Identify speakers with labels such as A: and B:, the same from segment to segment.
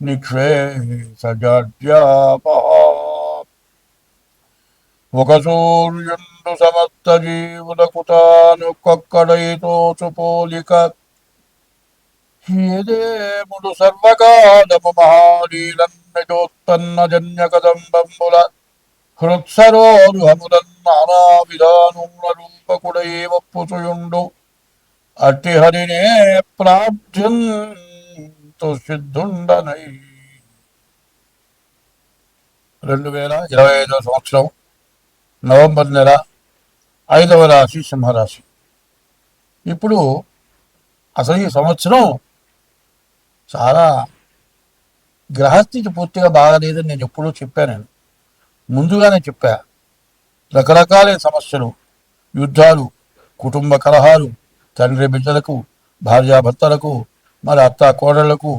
A: నిక్షేసజాడ్యాపహ ఒక సూర్యుండు సమస్త జీవులకు తాను కొక్కడైతోచు పోలిక ఏదేముడు సర్వకాలము మహాలీలన్నజోత్పన్న జన్య కదంబంబుల హృత్సరోరుహములన్ నానా విధానముల రూపకుడై ఒప్పుచుయుండు అట్టి హరినే ప్రార్థ్యంతు సిద్ధుండనై. రెండు వేల ఇరవై ఐదవ సంవత్సరం నవంబర్ నెల ఐదవ రాశి సింహరాశి. ఇప్పుడు అసలు ఈ సంవత్సరం చాలా గ్రహస్థితి పూర్తిగా బాగలేదని నేను ఎప్పుడూ చెప్పాను నేను. ముందుగానే చెప్పా. రకరకాల సమస్యలు యుద్ధాలు కుటుంబ కలహాలు తండ్రి బిడ్డలకు భార్యాభర్తలకు మరి అత్త కోడళ్ళకు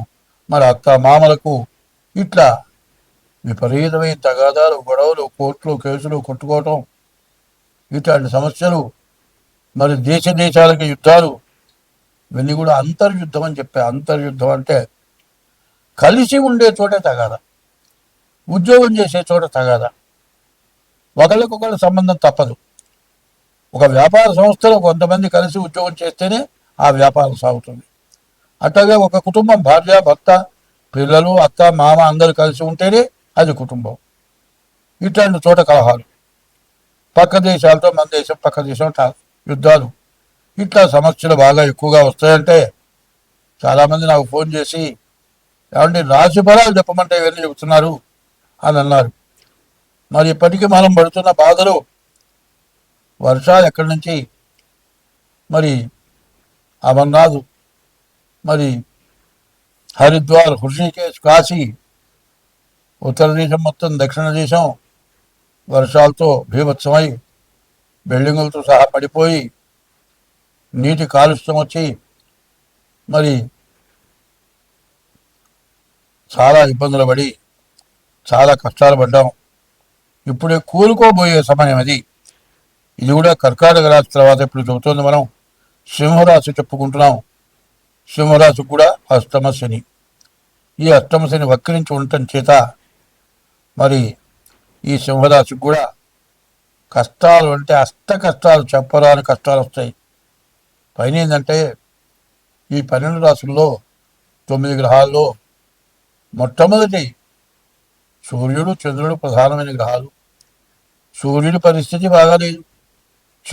A: మరి అత్త మామలకు ఇట్లా విపరీతమైన తగాదాలు గొడవలు కోర్టులు కేసులు కొట్టుకోవటం ఇట్లాంటి సమస్యలు మరి దేశ దేశాలకి యుద్ధాలు ఇవన్నీ కూడా అంతర్యుద్ధం అని చెప్పే అంతర్యుద్ధం అంటే కలిసి ఉండే చోటే తగాదా. ఉద్యోగం చేసే చోట తగాదా. ఒకళ్ళకొకళ్ళ సంబంధం తప్పదు. ఒక వ్యాపార సంస్థలో కొంతమంది కలిసి ఉద్యోగం చేస్తేనే ఆ వ్యాపారం సాగుతుంది. అట్లాగే ఒక కుటుంబం భార్య భర్త పిల్లలు అత్త మామ అందరూ కలిసి ఉంటేనే అది కుటుంబం. ఇట్లాంటి చోట కలహాలు. పక్క దేశాలతో మన దేశం పక్క దేశం యుద్ధాలు. ఇట్లా సమస్యలు బాగా ఎక్కువగా వస్తాయంటే చాలామంది నాకు ఫోన్ చేసి ఏమంటే రాశి ఫలాలు చెప్పమంటే ఇవన్నీ చెబుతున్నారు అని అన్నారు. మరి ఇప్పటికీ మనం పడుతున్న బాధలు వర్షాలు ఎక్కడి నుంచి? మరి అమర్నాథ్ మరి హరిద్వార్ హృషికేశ్ కాశీ ఉత్తర దేశం మొత్తం దక్షిణ దేశం వర్షాలతో భీభత్సమై బిల్డింగులతో సహా పడిపోయి నీటి కాలుష్యం వచ్చి మరి చాలా ఇబ్బందులు పడి చాలా కష్టాలు పడ్డాం. ఇప్పుడే కూలుకోబోయే సమయం అది. ఇది కూడా కర్కాటక రాశి తర్వాత ఇప్పుడు చెబుతోంది మనం. సింహరాశి చెప్పుకుంటున్నాం. సింహరాశి కూడా అష్టమ శని. ఈ అష్టమ శని వక్రించి ఉండటం చేత మరి ఈ సింహరాశికి కూడా కష్టాలు అంటే అష్ట కష్టాలు చెప్పరాని కష్టాలు వస్తాయి. పైన ఏంటంటే ఈ పన్నెండు రాశుల్లో తొమ్మిది గ్రహాల్లో మొట్టమొదటి సూర్యుడు చంద్రుడు ప్రధానమైన గ్రహాలు. సూర్యుడి పరిస్థితి బాగాలేదు.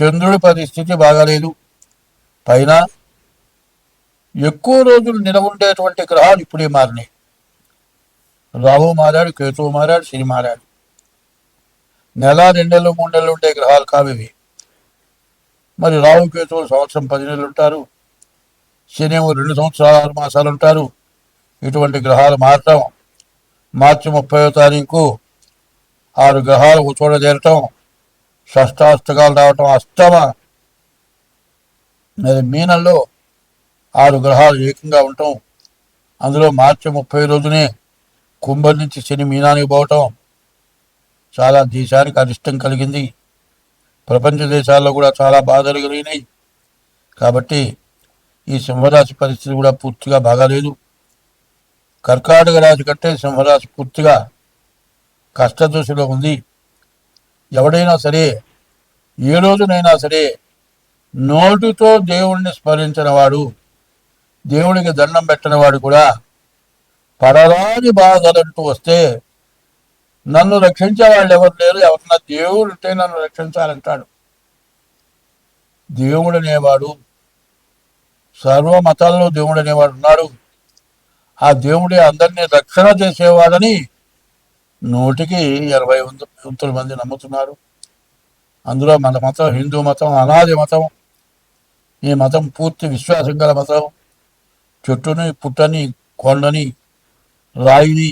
A: చంద్రుడి పరిస్థితి బాగాలేదు. పైన ఎక్కువ రోజులు నిలవుండేటువంటి గ్రహాలు ఇప్పుడే మారినాయి. రాహు మారాడు కేతువు మారాడు శని మారాడు. నెల రెండు నెలలు మూడు నెలలు ఉండే గ్రహాలు కావివి? మరి రాహు కేతువులు సంవత్సరం పది నెలలు ఉంటారు. శని ఏమో రెండు సంవత్సరాలు ఆరు మాసాలు ఉంటారు. ఇటువంటి గ్రహాలు మారటం మార్చి ముప్పై తారీఖు ఆరు గ్రహాలు ఒక చోట చేరటం షష్టాష్టకాలు రావటం అష్టమ. మరి మీనంలో ఆరు గ్రహాలు ఏకంగా ఉండటం. అందులో మార్చి ముప్పై రోజునే కుంభం నుంచి శని మీనానికి పోవటం చాలా దేశానికి అరిష్టం కలిగింది. ప్రపంచ దేశాల్లో కూడా చాలా బాధలు కలిగినాయి. కాబట్టి ఈ సింహరాశి పరిస్థితి కూడా పూర్తిగా బాగాలేదు. కర్కాటక రాశి కంటే సింహరాశి పూర్తిగా కష్టదశలో ఉంది. ఎవడైనా సరే ఏ రోజునైనా సరే నోటితో దేవుణ్ణి స్మరించిన వాడు దేవుడికి దండం పెట్టని వాడు కూడా పడరాని బాధలంటూ వస్తే నన్ను రక్షించే వాళ్ళు ఎవరు లేరు ఎవరన్నా దేవుడు ఉంటే నన్ను రక్షించాలంటాడు. దేవుడు అనేవాడు సర్వ మతాల్లో దేవుడు అనేవాడు ఉన్నాడు. ఆ దేవుడే అందరినీ రక్షణ చేసేవాడని నూటికి ఇరవై వంద వంతుల మంది నమ్ముతున్నారు. అందులో మన మతం హిందూ మతం అనాది మతం ఈ మతం పూర్తి విశ్వాసం గల మతం. చెట్టుని పుట్టని కొండని రాయిని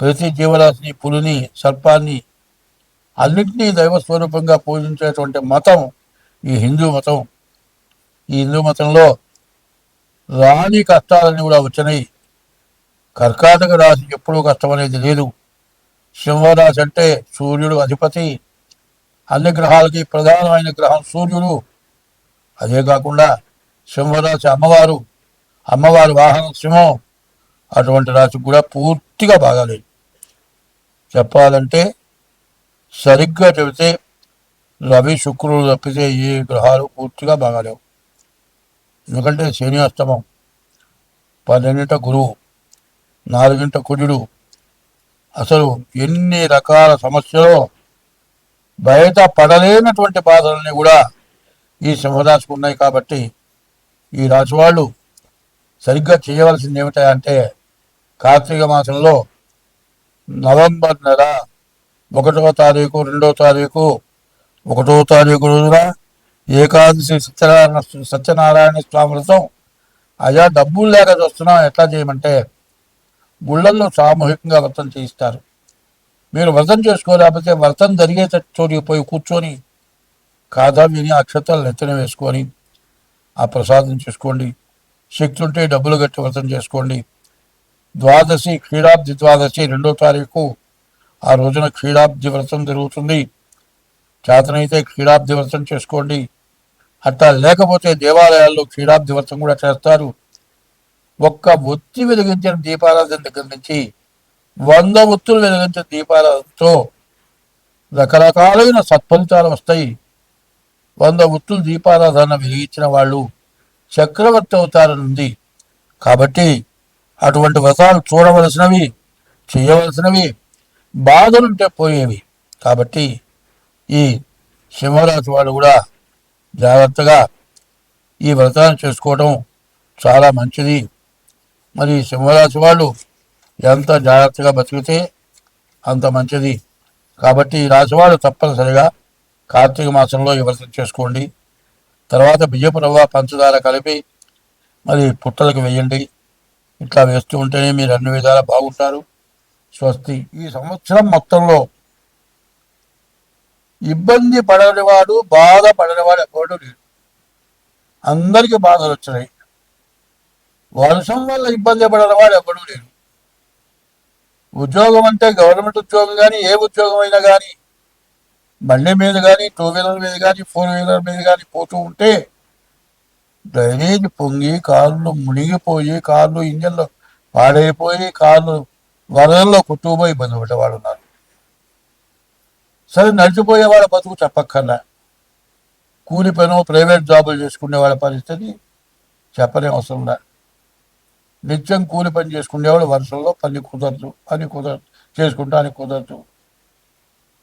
A: ప్రతి జీవరాశిని పులిని సర్పాన్ని అన్నింటినీ దైవ స్వరూపంగా పూజించేటువంటి మతం ఈ హిందూ మతం ఈ హిందూ మతంలో రాని కష్టాలన్నీ కూడా వచ్చినాయి కర్కాటక రాశి ఎప్పుడూ కష్టం అనేది లేదు సింహరాశి అంటే సూర్యుడు అధిపతి అన్ని గ్రహాలకి ప్రధానమైన గ్రహం సూర్యుడు అదే కాకుండా సింహరాశి అమ్మవారు అమ్మవారి వాహనం సింహం అటువంటి రాశికి కూడా పూర్తిగా బాగాలేదు. చెప్పాలంటే సరిగ్గా చెబితే రవి శుక్రుడు తప్పితే ఏ గ్రహాలు పూర్తిగా బాగాలేవు. ఎందుకంటే శని అష్టమం పన్నెండింట గురువు నాలుగింట కుజుడు. అసలు ఎన్ని రకాల సమస్యలు బయట పడలేనటువంటి బాధలన్నీ కూడా ఈ సింహరాశికి ఉన్నాయి కాబట్టి ఈ రాశి వాళ్ళు సరిగ్గా చేయవలసింది ఏమిటంటే కార్తీక మాసంలో నవంబర్ నెల ఒకటవ తారీఖు రెండవ తారీఖు ఒకటో తారీఖు రోజున ఏకాదశి సత్యనారాయణ సత్యనారాయణ స్వాములతో అయా డబ్బులు లేక చూస్తున్నాం ఎట్లా చేయమంటే గుళ్ళల్లో సామూహికంగా వ్రతం చేయిస్తారు. మీరు వ్రతం చేసుకోలేకపోతే వ్రతం జరిగే చోటు పోయి కూర్చొని కాదా విని అక్షతలు నెత్తన వేసుకొని ఆ ప్రసాదం చేసుకోండి. శక్తి ఉంటే డబ్బులు గట్టి వ్రతం చేసుకోండి. ద్వాదశి క్షీరాబ్ది ద్వాదశి రెండో తారీఖు ఆ రోజున క్షీరాబ్ది వ్రతం జరుగుతుంది. చేతనైతే క్షీరాబ్ది వ్రతం చేసుకోండి. అట్లా లేకపోతే దేవాలయాల్లో క్షీరాబ్ది వ్రతం కూడా చేస్తారు. ఒక్క ఒత్తి వెలిగించిన దీపారాధన దగ్గర నుంచి వంద ఒత్తులు వెలిగించిన దీపారాధనతో రకరకాలైన సత్ఫలితాలు వస్తాయి. వంద ఒత్తులు దీపారాధన వెలిగించిన వాళ్ళు చక్రవర్తి అవుతారనుంది కాబట్టి అటువంటి వ్రతాలు చూడవలసినవి చేయవలసినవి బాధలుంటే పోయేవి. కాబట్టి ఈ సింహరాశి వాళ్ళు కూడా జాగ్రత్తగా ఈ వ్రతాన్ని చేసుకోవడం చాలా మంచిది. మరి సింహరాశి వాళ్ళు ఎంత జాగ్రత్తగా బతికితే అంత మంచిది. కాబట్టి ఈ రాశి వాళ్ళు తప్పనిసరిగా కార్తీక మాసంలో ఈ వ్రతం చేసుకోండి. తర్వాత బియ్యపు రవ్వ పంచదార కలిపి మరి పుట్టలకు వేయండి. ఇట్లా వేస్తూ ఉంటేనే మీరు అన్ని విధాలా బాగుంటారు. స్వస్తి. ఈ సంవత్సరం మొత్తంలో ఇబ్బంది పడనివాడు బాధ పడనివాడు ఎవడు లేడు. అందరికీ బాధలు వచ్చినాయి. వర్షం వల్ల ఇబ్బంది పడనివాడు ఎవడు లేడు. ఉద్యోగం అంటే గవర్నమెంట్ ఉద్యోగం కానీ ఏ ఉద్యోగం అయినా కానీ బండి మీద కానీ టూ వీలర్ మీద కానీ ఫోర్ వీలర్ మీద కానీ పోతూ ఉంటే డ్రైనేజ్ పొంగి కార్లు మునిగిపోయి కార్లు ఇంజన్లు పాడైపోయి కార్లు వరదల్లో కొట్టుకుపోయి ఇబ్బంది పడ్డవాడు ఉన్నారు సరే నడిచిపోయేవాడు బతుకు చెప్పక్కర్లా కూలి పను ప్రైవేట్ జాబులు చేసుకునే వాళ్ళ పరిస్థితి చెప్పనే అవసరం లే. నిత్యం కూలి పని చేసుకునేవాడు వర్షంలో పని కుదరదు పని కుదరదు చేసుకుంటానికి కుదరదు.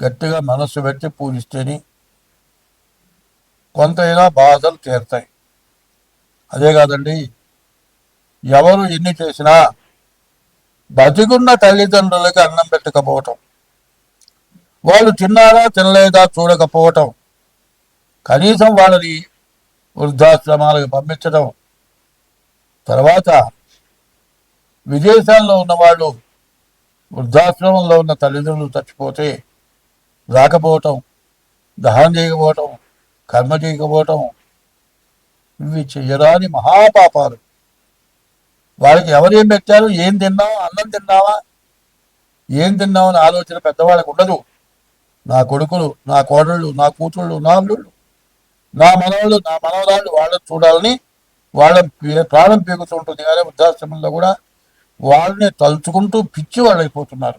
A: గట్టిగా మనస్సు పెట్టి పూజిస్తేనే కొంతైనా బాధలు తీరుతాయి. అదే కాదండి ఎవరు ఎన్ని చేసినా బతికున్న తల్లిదండ్రులకి అన్నం పెట్టకపోవటం వాళ్ళు తిన్నారా తినలేదా చూడకపోవటం కనీసం వాళ్ళని వృద్ధాశ్రమాలకు పంపించడం తర్వాత విదేశాల్లో ఉన్న వాళ్ళు వృద్ధాశ్రమంలో ఉన్న తల్లిదండ్రులు చచ్చిపోతే రాకపోవటం దహనం చేయకపోవటం కర్మ చేయకపోవటం ఇవి చెయ్యరాని మహాపాపాలు. వాళ్ళకి ఎవరేం పెట్టారు? ఏం తిన్నావా అన్నం తిన్నావా? ఏం తిన్నావు? అని ఆలోచన పెద్దవాళ్ళకు ఉండదు. నా కొడుకులు నా కోడళ్ళు నా కూతుళ్ళు నా అల్లుళ్ళు నా మనవాళ్ళు నా మనవరాళ్ళు వాళ్ళని చూడాలని వాళ్ళ ప్రాణం పీకుతుంటుంది కానీ వృద్ధాశ్రమంలో కూడా వాళ్ళని తలుచుకుంటూ పిచ్చి వాళ్ళు అయిపోతున్నారు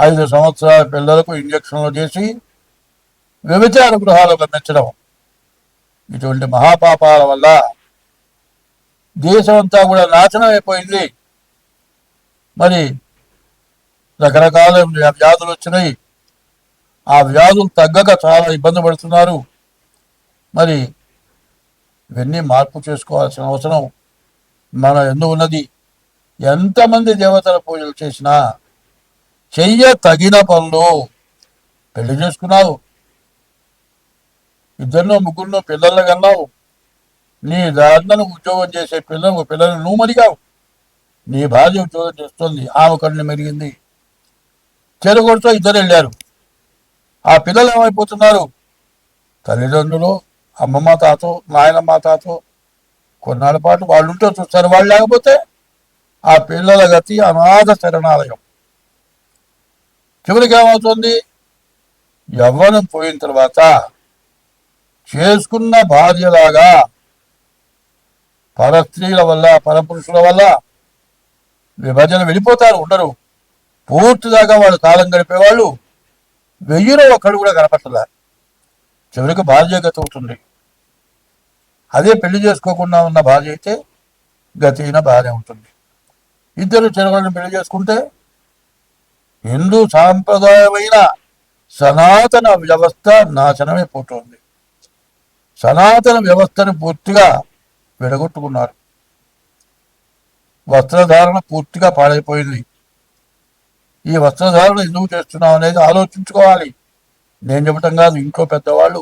A: ఐదు సంవత్సరాల పిల్లలకు ఇంజక్షన్లు చేసి వ్యభిచార గృహాలు గమనించడం ఇటువంటి మహాపాపాల వల్ల దేశం అంతా కూడా నాశనం అయిపోయింది. మరి రకరకాల వ్యాధులు వచ్చినాయి. ఆ వ్యాధులు తగ్గక చాలా ఇబ్బంది పడుతున్నారు. మరి ఇవన్నీ మార్పు చేసుకోవాల్సిన అవసరం మన ఎందు ఉన్నది ఎంతమంది దేవతల పూజలు చేసినా చెయ్య తగిన పనులు పెళ్ళి చేసుకున్నావు. ఇద్దరినో ముగ్గురునో పిల్లలు కన్నావు. నీ దాంట్లో ఉద్యోగం చేసే పిల్లలు పిల్లలు నువ్వు మరిగావు. నీ భార్య ఉద్యోగం చేస్తుంది. ఆమె కళ్ళు మెరిగింది. చెరుగొడుతో ఇద్దరు వెళ్ళారు. ఆ పిల్లలు ఏమైపోతున్నారు? తల్లిదండ్రులు అమ్మమ్మ తాతో నాయనమ్మ తాతో. కొన్నాళ్ళ పాటు వాళ్ళుంటే చూస్తారు. వాళ్ళు లేకపోతే ఆ పిల్లల గతి అనాథ శరణాలయం. చివరికి ఏమవుతుంది? యవ్వనం పోయిన తర్వాత చేసుకున్న భార్యలాగా పరస్త్రీల వల్ల పరపురుషుల వల్ల విభజన వెళ్ళిపోతారు ఉండరు. పూర్తిదాకా వాళ్ళు కాలం గడిపేవాళ్ళు వెయ్యిలో ఒక్కడు కూడా కనపట్టలే చివరికి భార్య గతి అవుతుంది. అదే పెళ్ళి చేసుకోకుండా ఉన్న భార్య అయితే గతి అయిన భార్య ఉంటుంది ఇద్దరు చెరగలను పెళ్ళి చేసుకుంటే హిందూ సాంప్రదాయమైన సనాతన వ్యవస్థ నాశనమే పోతుంది. సనాతన వ్యవస్థను పూర్తిగా విడగొట్టుకున్నారు. వస్త్రధారణ పూర్తిగా పాడైపోయింది. ఈ వస్త్రధారణ ఎందుకు చేస్తున్నాం అనేది ఆలోచించుకోవాలి. నేను చెప్పటం కాదు ఇంట్లో పెద్దవాళ్ళు